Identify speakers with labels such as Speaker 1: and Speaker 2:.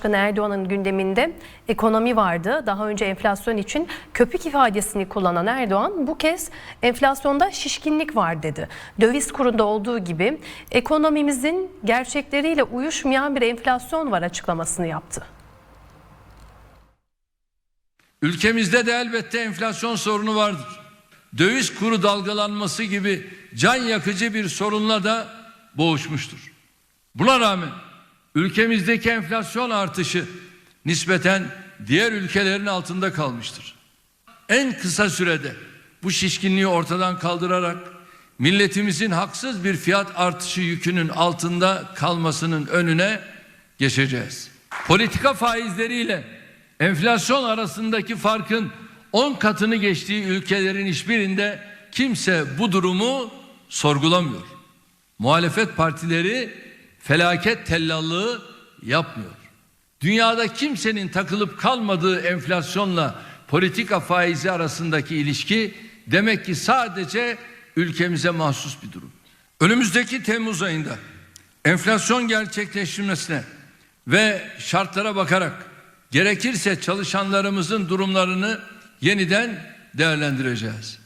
Speaker 1: Cumhurbaşkanı Erdoğan'ın gündeminde ekonomi vardı. Daha önce enflasyon için köpük ifadesini kullanan Erdoğan bu kez enflasyonda şişkinlik var dedi. Döviz kurunda olduğu gibi ekonomimizin gerçekleriyle uyuşmayan bir enflasyon var açıklamasını yaptı.
Speaker 2: Ülkemizde de elbette enflasyon sorunu vardır. Döviz kuru dalgalanması gibi can yakıcı bir sorunla da boğuşmuştur. Buna rağmen ülkemizdeki enflasyon artışı nispeten diğer ülkelerin altında kalmıştır. En kısa sürede bu şişkinliği ortadan kaldırarak milletimizin haksız bir fiyat artışı yükünün altında kalmasının önüne geçeceğiz. Politika faizleriyle enflasyon arasındaki farkın 10 katını geçtiği ülkelerin hiçbirinde kimse bu durumu sorgulamıyor. Muhalefet partileri felaket tellallığı yapmıyor. Dünyada kimsenin takılıp kalmadığı enflasyonla politika faizi arasındaki ilişki demek ki sadece ülkemize mahsus bir durum. Önümüzdeki Temmuz ayında enflasyon gerçekleşmesine ve şartlara bakarak gerekirse çalışanlarımızın durumlarını yeniden değerlendireceğiz.